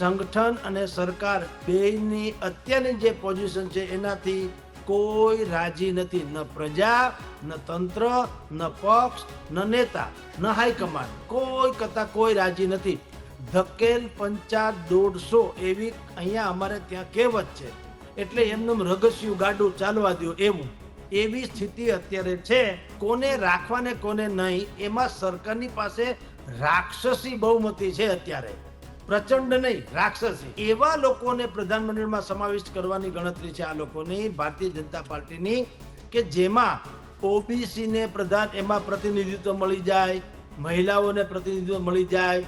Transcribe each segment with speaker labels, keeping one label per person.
Speaker 1: સંગઠન અને સરકાર બેની અત્યારની જે પોઝિશન છે, એનાથી કોઈ રાજી નથી. ન પ્રજા, ન તંત્ર, ન પક્ષ, ન નેતા, ન હાઈકમાન્ડ કોઈ કરતા કોઈ રાજી નથી. ધકેલ પંચાત દોઢસો એવી અહીંયા અમારે ત્યાં કહેવત છે. એટલે એમનું રગસ્યું ગાડું ચાલવા દો એવું. એવી સ્થિતિ અત્યારે છે, કોને રાખવા ને કોને નહીં, એમાં સરકારની પાસે રાક્ષસી બહુમતી છે અત્યારે. પ્રચંડ નહીં, રાક્ષસી એવા લોકોને પ્રધાનમંત્રીમાં સમાવિષ્ટ કરવાની ગણતરી છે આ લોકોની, ભારતીય જનતા પાર્ટીની, કે જેમાં ઓબીસીને પ્રધાન, એમાં પ્રતિનિધિત્વ મળી જાય, મહિલાઓને પ્રતિનિધિત્વ મળી જાય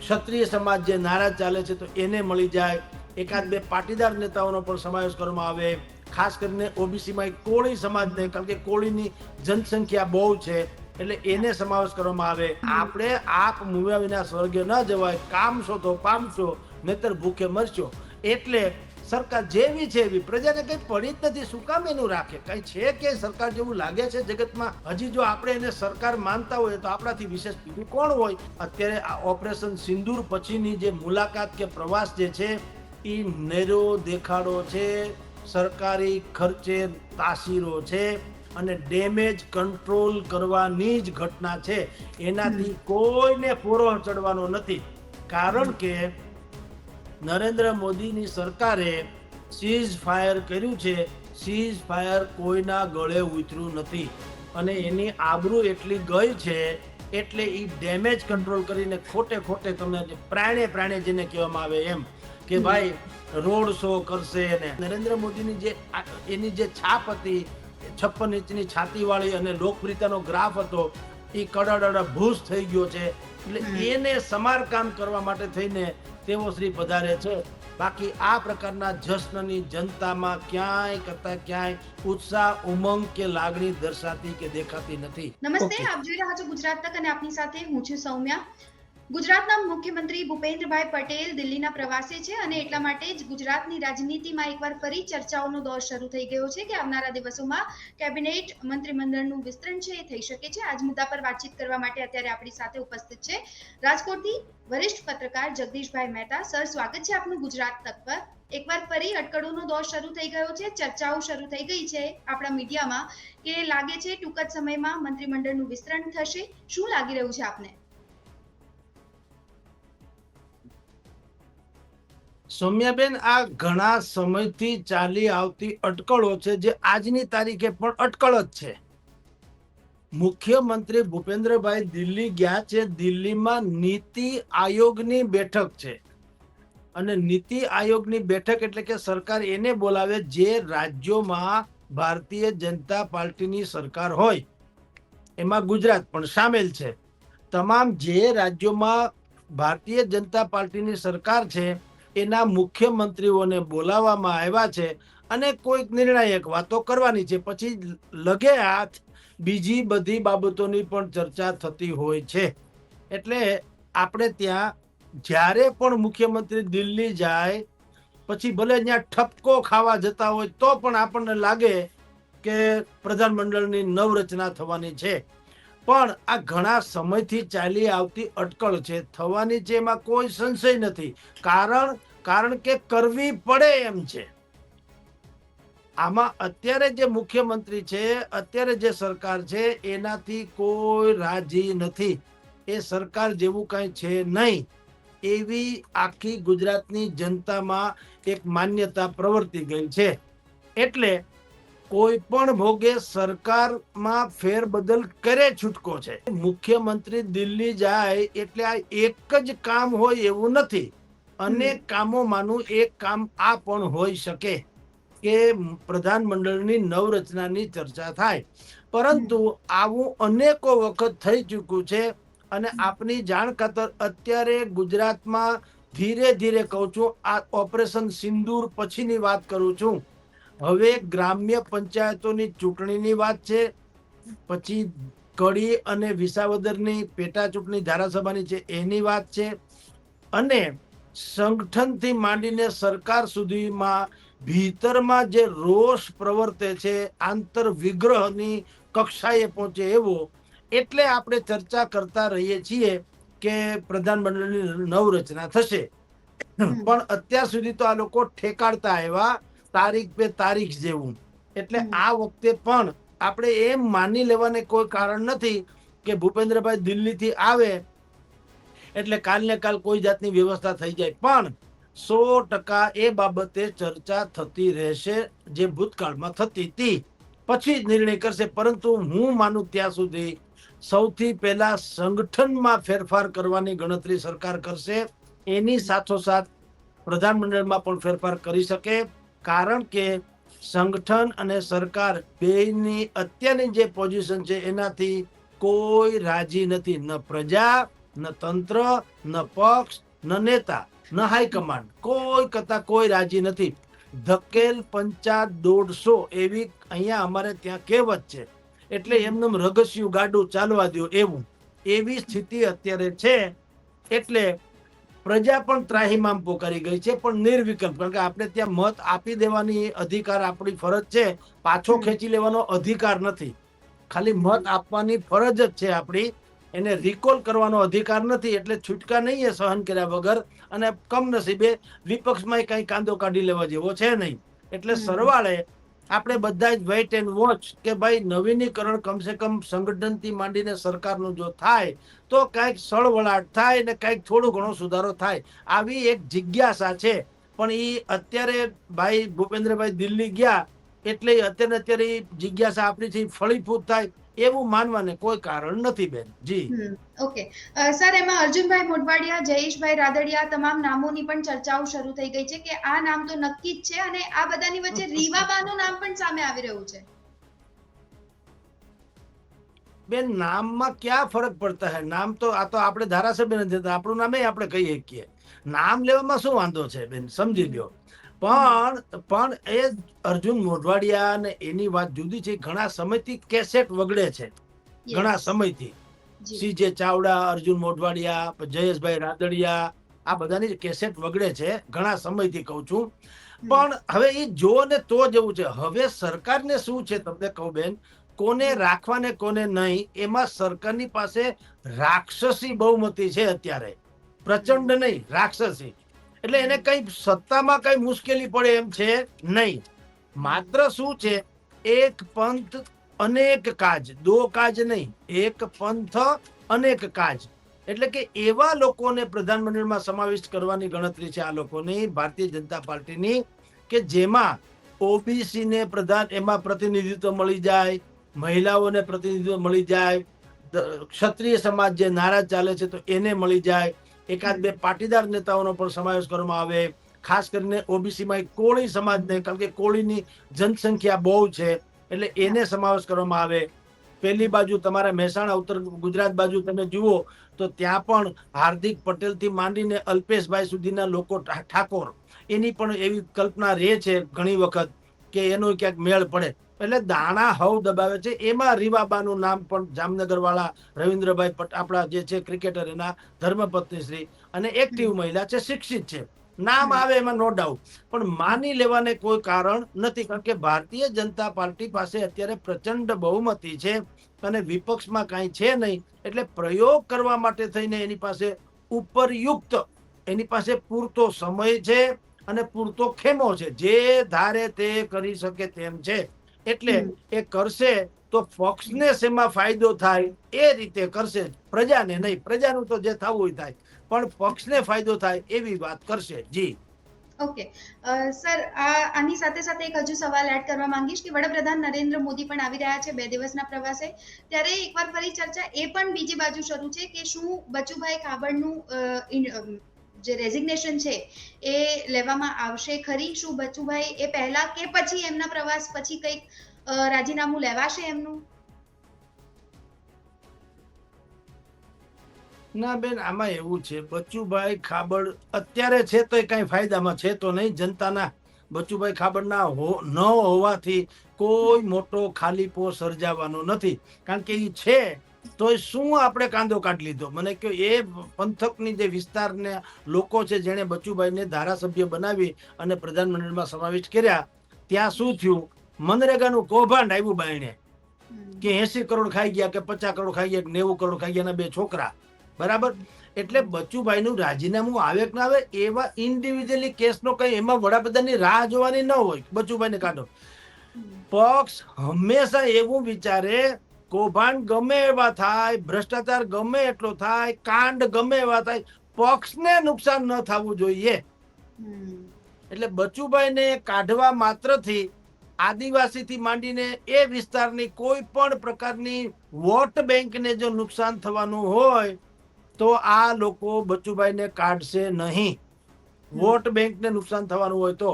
Speaker 1: ક્ષત્રિય સમાજ જે નારાજ ચાલે છે તો એને મળી જાય. એકાદ બે પાટીદાર નેતાઓનો પણ સમાવેશ કરવામાં આવે. ખાસ કરીને ઓબીસીમાં કોળી સમાજને કારણ કે કોળીની જનસંખ્યા બહુ છે. એટલે એને સમાવેશ કરવામાં આવે. આપણે આપ મૂવ્યા વિના સ્વર્ગે ન જવાય, કામ છો તો પામશો નહીતર ભૂખે મરશો. એટલે સરકાર જેવી છે એવી, પ્રજાને કઈ પડી જ નથી, શું કામ એનું રાખે? કઈ છે કે સરકાર જેવું લાગે છે જગતમાં? હજી જો આપણે એને સરકાર માનતા હોય તો આપણાથી વિશેષ બીજું કોણ હોય? અત્યારે આ ઓપરેશન સિંદૂર પછીની જે મુલાકાત કે પ્રવાસ જે છે, એ નેરો દેખાડો છે. સરકારી ખર્ચે તાસીરો છે. અને ડેમેજ કંટ્રોલ કરવાની જ ઘટના છે. એનાથી કોઈને પૂરો ચડવાનો નથી. કારણ કે નરેન્દ્ર મોદીની સરકારે સીઝ ફાયર કર્યું છે. સીઝ ફાયર કોઈના ગળે ઉતર્યું નથી. અને એની આબરૂ એટલી ગઈ છે એટલે એ ડેમેજ કંટ્રોલ કરીને ખોટે ખોટે તમને પ્રાણે પ્રાણે જેને કહેવામાં આવે એમ કે ભાઈ રોડ શો કરશે ને. નરેન્દ્ર મોદીની જે એની જે છાપ હતી છપ્પન ઇંચની છાતીવાળી અને લોકપ્રિયતાનો ગ્રાફ હતો એ કડડ ભૂસ થઈ ગયો છે. એટલે એને સમારકામ કરવા માટે થઈને તેઓ શ્રી પધારે છે. બાકી આ પ્રકારના જશ્નની જનતામાં ક્યાંય કરતા ક્યાંય ઉત્સાહ ઉમંગ કે લાગણી દર્શાતી કે દેખાતી નથી.
Speaker 2: નમસ્તે. આપ જોઈ રહ્યા છો ગુજરાત તક અને આપની સાથે હું છું સૌમ્યા. ગુજરાતના મુખ્યમંત્રી ભૂપેન્દ્રભાઈ પટેલ દિલ્હીના પ્રવાસે છે અને એટલા માટે જ ગુજરાતની રાજનીતિમાં એકવાર ફરી ચર્ચાઓનો દોર શરૂ થઈ ગયો છે કે આવનારા દિવસોમાં કેબિનેટ મંત્રીમંડળનું વિસ્તરણ છે એ થઈ શકે છે. આજ મુદ્દા પર વાતચીત કરવા માટે અત્યારે આપણી સાથે ઉપસ્થિત છે રાજકોટથી વરિષ્ઠ પત્રકાર જગદીશભાઈ મહેતા. સર, સ્વાગત છે આપનું ગુજરાત તક પર. એકવાર ફરી અટકળોનો દોર શરૂ થઈ ગયો છે, ચર્ચાઓ શરૂ થઈ ગઈ છે આપણા મીડિયામાં. કે લાગે છે ટૂંક જ સમયમાં મંત્રીમંડળનું વિસ્તરણ થશે? શું લાગી રહ્યું છે આપને?
Speaker 1: સૌમ્યાબેન, આ ઘણા સમયથી ચાલી આવતી અટકળો છે જે આજની તારીખે પણ અટકળ જ છે. મુખ્યમંત્રી ભૂપેન્દ્રભાઈ દિલ્હી ગયા છે. દિલ્હીમાં નીતિ આયોગની બેઠક છે. અને નીતિ આયોગની બેઠક એટલે કે સરકાર એને બોલાવે જે રાજ્યોમાં ભારતીય જનતા પાર્ટીની સરકાર હોય. એમાં ગુજરાત પણ સામેલ છે. તમામ જે રાજ્યોમાં ભારતીય જનતા પાર્ટીની સરકાર છે એના મુખ્યમંત્રીઓને બોલાવવામાં આવ્યા છે અને કોઈક નિર્ણાયક વાતો કરવાની છે. પછી લગે હાથ બીજી બધી બાબતોની પણ ચર્ચા થતી હોય છે. એટલે આપણે ત્યાં જ્યારે પણ મુખ્યમંત્રી દિલ્હી જાય, પછી ભલે ત્યાં ઠપકો ખાવા જતા હોય, તો પણ આપણને લાગે કે પ્રધાનમંડળની નવરચના થવાની છે. પણ આ ઘણા સમયથી ચાલી આવતી અટકળ છે. થવાની છે એમાં કોઈ સંશય નથી. કારણ કારણ કે કરવી પડે એમ છે. આમાં અત્યારે જે મુખ્યમંત્રી છે, અત્યારે જે સરકાર છે, એનાથી કોઈ રાજી નથી. એ સરકાર જેવું કાંઈ છે નહીં. એવી આખી ગુજરાતની જનતામાં એક માન્યતા પ્રવર્તી ગઈ છે. એટલે કોઈ પણ ભોગે સરકારમાં ફેરબદલ કરે છૂટકો છે. મુખ્યમંત્રી દિલ્હી જાય એટલે આ એક જ કામ હોય એવું નથી. અનેક કામોમાંનું એક કામ આ પણ હોઈ શકે કે પ્રધાનમંડળની નવરચનાની ચર્ચા થાય. પરંતુ આવું અનેકો વખત થઈ ચૂક્યું છે અને આપની જાણ ખાતર અત્યારે ગુજરાતમાં ધીરે ધીરે કહું છું, આ ઓપરેશન સિંદૂર પછીની વાત કરું છું. હવે ગ્રામ્ય પંચાયતોની ચૂંટણીની વાત છે, પછી કડી અને વિસાવદરની પેટા ચૂંટણી ધારાસભાની છે, એની વાત છે. અને સંગઠનથી માંડીને સરકાર સુધીમાં ભીતરમાં જે રોષ પ્રવર્તે છે આંતર વિગ્રહની કક્ષાએ પહોંચે એવો એટલે આપણે ચર્ચા કરતા રહીએ છીએ કે પ્રધાનમંડળની નવરચના થશે. પણ અત્યાર સુધી તો આ લોકો ઠેકાડતા આવ્યા તારીખ બે તારીખ જેવું. એટલે આ વખતે પણ આપણે એમ માની લેવાને કોઈ કારણ નથી કે ભૂપેન્દ્રભાઈ દિલ્હીથી આવે એટલે કાલને કાલ કોઈ જાતની વ્યવસ્થા થઈ જાય. પણ સો ટકા એ બાબતે ચર્ચા થતી રહેશે, જે ભૂતકાળમાં થતી હતી. પછી નિર્ણય કરશે, પરંતુ હું માનું ત્યાં સુધી સૌથી પહેલા સંગઠનમાં ફેરફાર કરવાની ગણતરી સરકાર કરશે. એની સાથોસાથ પ્રધાનમંડળમાં પણ ફેરફાર કરી શકે. કારણ કે સંગઠન અને સરકાર બેયની અત્યારની જે પોઝિશન છે, એનાથી કોઈ રાજી નથી. ન પ્રજા ન તંત્ર ન પક્ષ ન નેતા ન હાઈકમાન્ડ કોઈ કરતા કોઈ રાજી નથી. ધકેલ પંચાયત દોઢસો એવી અહીંયા અમારે ત્યાં કહેવત છે. એટલે એમનું રગસ્યું ગાડું ચાલવા દો એવું. એવી સ્થિતિ અત્યારે છે. એટલે પ્રજા પણ ત્રાહિમામ પોકારી ગઈ છે પણ નિર્વિકલ્પ. કારણ કે આપણે ત્યાં મત આપી દેવાની અધિકાર આપણી ફરજ છે. પાછો ખેંચી લેવાનો અધિકાર નથી. ખાલી મત આપવાની ફરજ જ છે આપણી. એને રિકોલ કરવાનો અધિકાર નથી એટલે છૂટકા નહીં એ સહન કર્યા વગર અને કમનસીબે વિપક્ષમાં કઈ કાંદો કાઢી લેવા જેવો છે નહીં. એટલે સરવાળે આપણે બધા જ વેઇટ એન્ડ વોચ કે ભાઈ નવીનીકરણ કમસે કમ સંગઠનથી માંડીને સરકારનું જો થાય તો કાંઈક સળવળાટ થાય ને કાંઈક થોડો ઘણો સુધારો થાય. આવી એક જિજ્ઞાસા છે. પણ એ અત્યારે ભાઈ ભૂપેન્દ્રભાઈ દિલ્હી ગયા એટલે અત્યારે અત્યારે એ જિજ્ઞાસા આપણી છે ફળીભૂત થાય. એવું માનવાને કોઈ કારણ નથી બેન. જી.
Speaker 2: ઓકે. સર એમાં અર્જુનભાઈ મોટવાડિયા જયેશભાઈ રાદડિયા તમામ નામોની પણ ચર્ચાઓ શરૂ થઈ ગઈ છે કે આ નામ તો નક્કી જ છે અને આ બધાની વચ્ચે રીવાબાનું નામ પણ સામે આવી રહ્યું છે.
Speaker 1: બેન નામમાં ક્યાં ફરક પડતા હે? નામ તો આ તો આપણે ધારાસભ્ય નથી આપણું નામે આપણે કહીએ શકીએ નામ લેવામાં શું વાંધો છે બેન? સમજી લ્યો. પણ પણ એ અર્જુન મોઢવાડિયા ને એની વાત જુદી છે. ઘણા સમયથી કેસેટ વગડે છે. ઘણા સમયથી.
Speaker 2: જી.
Speaker 1: સીજે ચાવડા અર્જુન મોઢવાડિયા જયેશભાઈ રાદડિયા આ બધાની કેસેટ વગડે છે. ઘણા સમયથી કહું છું. પણ હવે એ જો ને તો જવું છે. હવે સરકારને શું છે તમને કહું બેન? કોને રાખવા ને કોને નહીં એમાં સરકારની પાસે રાક્ષસી બહુમતી છે અત્યારે. પ્રચંડ નહીં રાક્ષસી. એટલે એને કઈ સત્તામાં કઈ મુશ્કેલી પડે એમ છે નહીં. માત્ર શું છે? એક પંથ, અનેક કાજ. દો કાજ નહીં. એક પંથ, અનેક કાજ. એટલે કે એવા લોકોને પ્રધાનમંડળમાં સમાવિષ્ટ કરવાની ગણતરી છે આ લોકોની, ભારતીય જનતા પાર્ટીની, કે જેમાં ઓબીસી ને પ્રધાન, એમાં પ્રતિનિધિત્વ મળી જાય, મહિલાઓને પ્રતિનિધિત્વ મળી જાય ક્ષત્રિય સમાજ જે નારાજ ચાલે છે તો એને મળી જાય એકાદ બે પાટીદાર નેતાઓનો પણ સમાવેશ કરવામાં આવે. ખાસ કરીને ઓબીસીમાં કોળી સમાજને, કારણ કે કોળીની જનસંખ્યા બહુ છે, એટલે એને સમાવેશ કરવામાં આવે. પેલી બાજુ તમારા મહેસાણા, ઉત્તર ગુજરાત બાજુ તમે જુઓ, તો ત્યાં પણ હાર્દિક પટેલથી માંડીને અલ્પેશભાઈ સુધીના લોકો ઠાકોર એની પણ એવી કલ્પના રહે છે ઘણી વખત, કે એનો ક્યાંક મેળ પડે. એટલે દાણા હવ દબાવે છે. એમાં રીવાબાનું નામ પણ જામનગર વાળા રવિન્દ્રભાઈ પટ, આપણા જે છે ક્રિકેટર એના ધર્મપત્ની શ્રી અને એક્ટિવ મહિલા છે, શિક્ષિત છે. નામ આવે એમાં નો ડાઉટ પણ માની લેવાને કોઈ કારણ નથી, કારણ કે ભારતીય જનતા પાર્ટી પાસે અત્યારે પ્રચંડ બહુમતી છે અને વિપક્ષમાં કાંઈ છે નહીં, એટલે પ્રયોગ કરવા માટે થઈને એની પાસે ઉપરયુક્ત, એની પાસે પૂરતો સમય છે અને પૂરતો ખેમો છે. જે ધારે તે કરી શકે તેમ છે. એટલે એ કરશે તો પક્ષને શેમાં ફાયદો થાય? એ રીતે કરશે. પ્રજાને નહીં પ્રજાનું તો જે થવું થાય. પણ પક્ષને ફાયદો થાય એવી વાત કરશે. જી.
Speaker 2: ઓકે. સર આની સાથે સાથે એક હજુ સવાલ એડ કરવા માંગીશ કે વડાપ્રધાન નરેન્દ્ર મોદી પણ આવી રહ્યા છે બે દિવસના પ્રવાસે. ત્યારે એકવાર ફરી ચર્ચા એ પણ બીજી બાજુ શરૂ છે કે શું બચુભાઈ અમ, જે રેઝિગ્નેશન છે, એ લેવામાં આવશે. ખરી શું, બચુભાઈ? એ પહેલા કે પછી એમના પ્રવાસ? પછી કંઈક રાજીનામું લેવાશે એમનું?
Speaker 1: ના બેન, આમાં એવું છે. બચુભાઈ ખાબડ અત્યારે છે તો એ કઈ ફાયદામાં છે તો નહીં. જનતાના બચુભાઈ ખાબડના ન હોવાથી કોઈ મોટો ખાલીપો સર્જાવાનો નથી. કારણ કે એ છે તો શું આપણે કાંદો કાઢી લીધો? મને કહો એ પંથકની જે વિસ્તારને લોકો છે જેણે બચુભાઈને ધારાસભ્ય બનાવી અને પ્રધાનમંડળમાં સમાવેશ કર્યા ત્યાં શું થયું? મનરેગાનું કૌભાંડ આવ્યું બાયણે. કે એસી કરોડ ખાઈ ગયા કે પચાસ કરોડ ખાઈ ગયા કે નેવું કરોડ ખાઈ ગયા બે છોકરા. બરાબર? એટલે બચુભાઈનું રાજીનામું આવે કે ના આવે એવા ઇન્ડિવિજ્યુઅલી કેસનો કઈ એમાં વડાપ્રધાનની રાહ જોવાની ન હોય બચુભાઈને કાઢો. પક્ષ હંમેશા એવું વિચારે કૌભાંડ ગમે એવા થાય ભ્રષ્ટાચાર ગમે એટલો થાય કાંડ ગમે એવા થાય પક્ષને નુકસાન ન થવું જોઈએ. એટલે બચુભાઈને કાઢવા માત્રથી આદિવાસીથી માંડીને એ વિસ્તારની કોઈ પણ પ્રકારની વોટ બેંકને જો નુકસાન થવાનું હોય તો આ લોકો બચુભાઈને કાઢશે નહીં. વોટ બેંકને નુકસાન થવાનું હોય તો.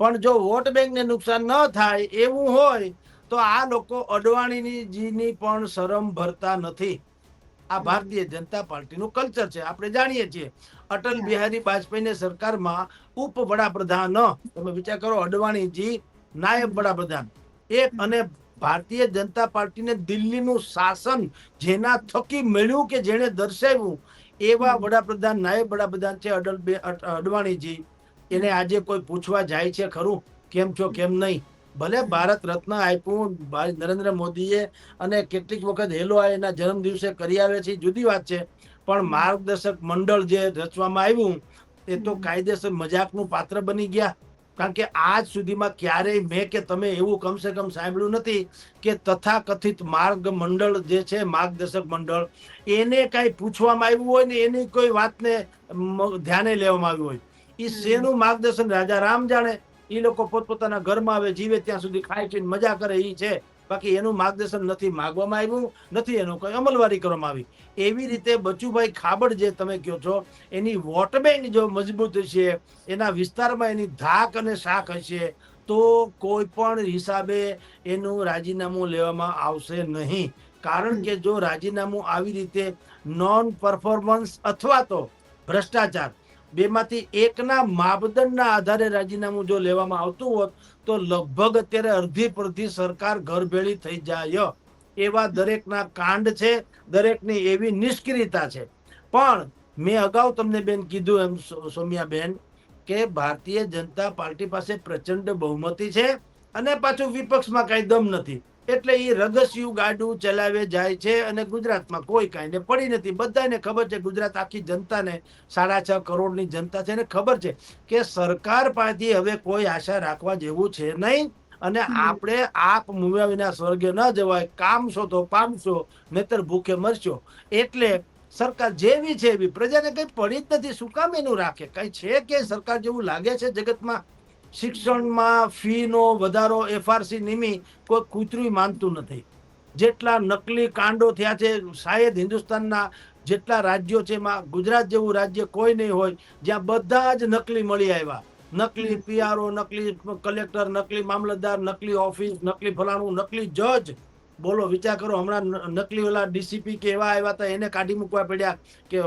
Speaker 1: પણ જો વોટ બેંકને નુકસાન ન થાય એવું હોય તો આ લોકો અડવાણીની જીની પણ શરમ ભરતા નથી. આ ભારતીય જનતા પાર્ટીનું કલ્ચર છે. આપણે જાણીએ છીએ. અટલ બિહારી વાજપેયીને સરકારમાં ઉપ વડાપ્રધાન તમે વિચાર કરો અડવાણીજી નાયબ વડાપ્રધાન. એ અને ભારતીય જનતા પાર્ટીને દિલ્હીનું શાસન જેના થકી મળ્યું કે જેણે દર્શાવ્યું એવા વડાપ્રધાન નાયબ વડાપ્રધાન છે અટલ અડવાણીજી. એને આજે કોઈ પૂછવા જાય છે ખરું? કેમ છો કેમ નહીં? ભલે ભારત રત્ન આપ્યું નરેન્દ્ર મોદીએ અને કેટલીક વખત હેલો એના જન્મ દિવસે કરી આવે છે જુદી વાત છે. પણ માર્ગદર્શક મંડળ જે રચવામાં આવ્યું એ તો કાયદેસર મજાકનું પાત્ર બની ગયા. કારણ કે આજ સુધીમાં ક્યારેય મેં કે તમે એવું કમસે કમ સાંભળ્યું નથી કે તથાકથિત માર્ગ મંડળ જે છે માર્ગદર્શક મંડળ એને કાંઈ પૂછવામાં આવ્યું હોય ને એની કોઈ વાતને ધ્યાને લેવામાં આવ્યું હોય. એ. શેનું માર્ગદર્શન? રાજા રામ જાણે એ લોકો પોતપોતાના ઘરમાં આવે, જીવે ત્યાં સુધી ખાય છે મજા કરે એ છે. બાકી એનું માર્ગદર્શન નથી માગવામાં આવ્યું, નથી એનું કોઈ અમલવારી કરવામાં આવી. એવી રીતે બચુભાઈ ખાબડ જે તમે કહો છો, એની વોટ જો મજબૂત છે એના વિસ્તારમાં એની ધાક અને શાક હશે, તો કોઈ પણ હિસાબે એનું રાજીનામું લેવામાં આવશે નહીં. કારણ કે જો રાજીનામું આવી રીતે નોન પરફોર્મન્સ અથવા તો ભ્રષ્ટાચાર બેમાંથી એકના માપદંડના આધારે રાજીનામું જો લેવામાં આવતું હોત, તો લગભગ અત્યારે અડધી પડધી સરકાર ઘરભેળી થઈ જાય. એવા દરેકના કાંડ છે, દરેકની એવી નિષ્ક્રિયતા છે. પણ મેં અગાઉ તમને બેન કીધું એમ સૌમ્યાબેન, કે ભારતીય જનતા પાર્ટી પાસે પ્રચંડ બહુમતી છે અને પાછું વિપક્ષમાં કાંઈ દમ નથી. એટલે એ રગસિયું ગાડું ચલાવે જાય છે અને ગુજરાતમાં કોઈ કાંઈને પડી નથી. બધાને ખબર છે ગુજરાત આખી જનતાને સાડા છ કરોડની જનતા છે. એને ખબર છે કે સરકાર પાસેથી હવે કોઈ આશા રાખવા જેવું છે નહીં. અને આપણે આપ મૂવ્યા વિના સ્વર્ગે ન જવાય. કામશો તો પામશો નહીતર ભૂખે મરશો. એટલે સરકાર જેવી છે એવી. પ્રજાને કઈ પડી જ નથી. શું કામ એનું રાખે? કઈ છે કે સરકાર જેવું લાગે છે જગતમાં? શિક્ષણમાં ફીનો વધારો એફઆરસી નિમી કોઈ કૂતરું માનતું નથી. જેટલા નકલી કાંડો થયા છે, શાયદ હિન્દુસ્તાનના જેટલા રાજ્યો છે, એમાં ગુજરાત જેવું રાજ્ય કોઈ નહીં હોય, જ્યાં બધા જ નકલી મળી આવ્યા. નકલી પીઆરઓ નકલી કલેક્ટર, નકલી મામલતદાર, નકલી ઓફિસ, નકલી ફલાણું, નકલી જજ બોલો વિચાર કરો હમણાં નકલી ઓલા ડીસીપી કે એવા આવ્યા હતા એને કાઢી મૂકવા પડ્યા કે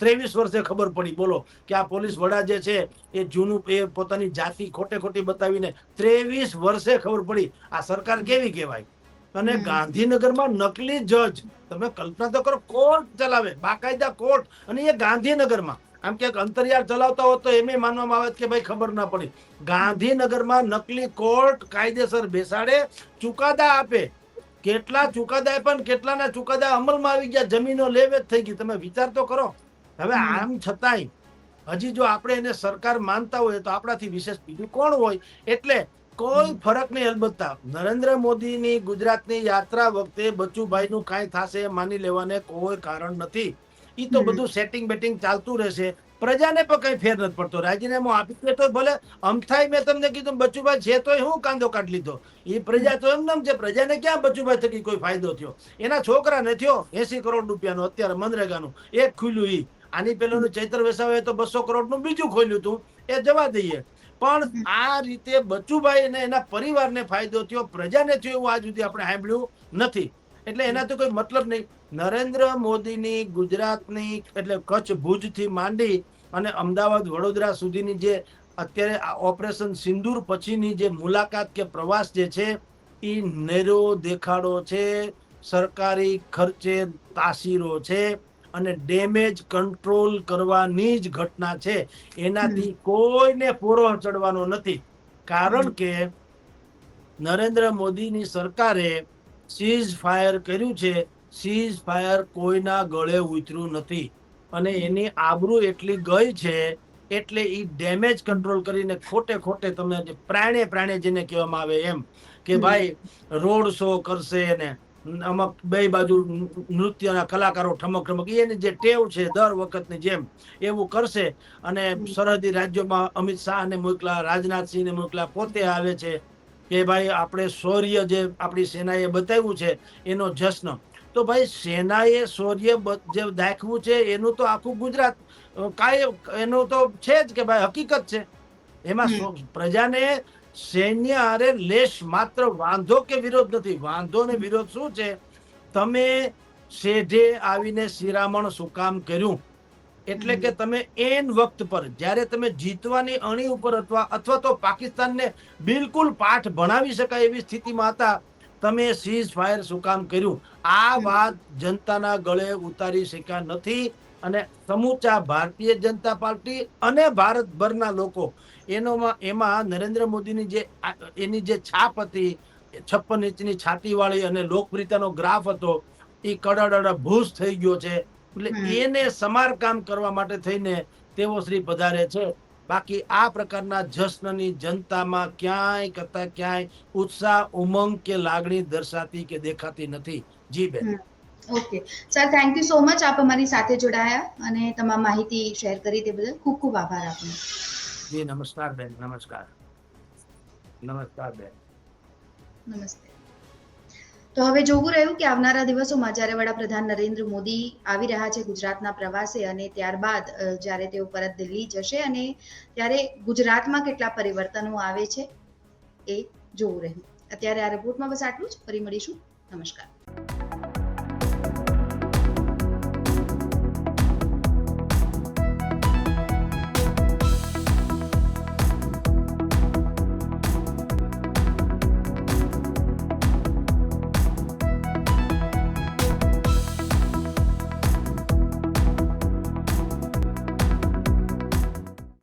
Speaker 1: ત્રેવીસ વર્ષે ખબર પડી. બોલો કે આ પોલીસ વડા જે છે એ જૂનું એ પોતાની જાતિ ખોટે ખોટી બતાવીને ત્રેવીસ વર્ષે ખબર પડી. આ સરકાર કેવી કહેવાય? અને ગાંધીનગરમાં નકલી જજ તમે કલ્પના તો કરો કોર્ટ ચલાવે બાકાયદા કોર્ટ અને એ ગાંધીનગરમાં. આમ કે અંતરિયાળ ચલાવતા હોત તો એમ માનવામાં આવે કે ભાઈ ખબર ના પડી. ગાંધીનગરમાં નકલી કોર્ટ કાયદેસર બેસાડે ચુકાદા આપે કેટલા ચુકાદા પણ કેટલાના ચુકાદા અમલમાં આવી ગયા જમીનો લેવે જ થઈ ગઈ. તમે વિચાર તો કરો. હવે આમ છતાંય હજી જો આપણે એને સરકાર માનતા હોય તો આપણાથી વિશેષ બીજું કોણ હોય? એટલે કોઈ ફરક નહીં અલબત્તા નરેન્દ્ર મોદીની ગુજરાતની યાત્રા વખતે બચુભાઈનું કાંઈ થશે માની લેવાને કોઈ કારણ નથી. ઈ તો બધું સેટિંગ બેટિંગ ચાલતું રહેશે. પ્રજાને પણ કઈ ફેર નથી પડતો. રાજીનામું આપી દે તો ભલે. અમથાઈ મેં તમને કીધું, બચુભાઈ છે તોય હું કાંદો કાઢી લીધો. એ પ્રજા તો એમ છે. પ્રજાને ક્યાં બચુભાઈ થકી કોઈ ફાયદો થયો? એના છોકરા ને થયો એસી કરોડ રૂપિયાનો અત્યારે મનરેગાનું. એક ખુલ્યું ઈ. આની પેલાનું ચૈત્ર વેસાવે તો બસો કરોડનું બીજું ખોલ્યું હતું એ જવા દઈએ. પણ આ રીતે બચુભાઈ અને એના પરિવારને ફાયદો થયો, પ્રજાને થયો એવું આજ સુધી આપણે સાંભળ્યું નથી. એટલે એના તો કોઈ મતલબ નહીં. નરેન્દ્ર મોદીની ગુજરાતની એટલે કચ્છ ભુજથી માંડી અને અમદાવાદ વડોદરા સુધીની જે અત્યારે આ ઓપરેશન સિંદૂર પછીની જે મુલાકાત કે પ્રવાસ જે છે એ નેરો દેખાડો છે સરકારી ખર્ચે તાસીરો છે અને ડેમેજ કંટ્રોલ કરવાની જ ઘટના છે. એનાથી કોઈને પોરો ચડવાનો નથી. કારણ કે નરેન્દ્ર મોદીની સરકારે સીઝ ફાયર કર્યું છે. સીઝ ફાયર કોઈના ગળે ઉતર્યું નથી. અને એની આબરૂ એટલી ગઈ છે એટલે એ ડેમેજ કંટ્રોલ કરીને ખોટે ખોટે તમને પ્રાણે પ્રાણે જેને કહેવામાં આવે એમ કે ભાઈ રોડ શો કરશે એને આમાં બે બાજુ નૃત્યના કલાકારો ઠમક ઠમક એની જે ટેવ છે દર વખતની જેમ એવું કરશે. અને સરહદી રાજ્યોમાં અમિત શાહને મોકલા રાજનાથસિંહને મોકલા પોતે આવે છે. કે ભાઈ આપણે શૌર્ય જે આપણી સેનાએ બતાવ્યું છે એનો જશ્ન. તો ભાઈ સેનાએ શૌર્ય જે દાખવું છે એનું તો આખું ગુજરાત કાંઈ એનું તો છે જ કે ભાઈ હકીકત છે. એમાં. પ્રજાને સૈન્ય અરે લેશ માત્ર વાંધો કે વિરોધ નથી? વાંધો ને વિરોધ શું છે? તમે સેઢે આવીને શિરામણ શું કામ કર્યું? એટલે કે તમે એન વખત પર જ્યારે તમે જીતવાની અણી ઉપર અથવા અથવા તો પાકિસ્તાનને બિલકુલ પાઠ ભણાવી શકાય એવી સ્થિતિમાં હતા તમે સીઝ ફાયર શું કામ કર્યું? આ વાત જનતાના ગળે ઉતારી શક્યા નથી અને સમૂચા ભારતીય જનતા પાર્ટી અને ભારતભરના લોકો એનોમાં એમાં નરેન્દ્ર મોદીની જે એની જે છાપ હતી છપ્પન ઇંચની છાતીવાળી અને લોકપ્રિયતાનો ગ્રાફ હતો એ કડડ ભૂસ થઈ ગયો છે. એટલે એને સમારકામ કરવા માટે થઈને તેઓ શ્રી પધારે છે. બાકી આ પ્રકારના જશ્નની જનતામાં ક્યાંય કરતા ક્યાંય ઉત્સાહ ઉમંગ કે લાગણી દર્શાતી કે દેખાતી નથી. જી બેન.
Speaker 2: Okay. Sir thank you so much આપ અમારી સાથે જોડાયા અને તમામ માહિતી શેર કરી તે બદલ ખૂબ ખૂબ આભાર આપનો.
Speaker 1: જી નમસ્કાર બેન. નમસ્કાર. નમસ્કાર બેન.
Speaker 2: નમસ્તે. તો હવે જોવું રહ્યું કે આવનારા દિવસોમાં જ્યારે વડાપ્રધાન નરેન્દ્ર મોદી આવી રહ્યા છે ગુજરાતના પ્રવાસે અને ત્યારબાદ જ્યારે તેઓ પરત દિલ્હી જશે અને ત્યારે ગુજરાતમાં કેટલા પરિવર્તનો આવે છે એ જોવું રહ્યું. અત્યારે આ રિપોર્ટમાં બસ આટલું જ. ફરી મળીશું. નમસ્કાર.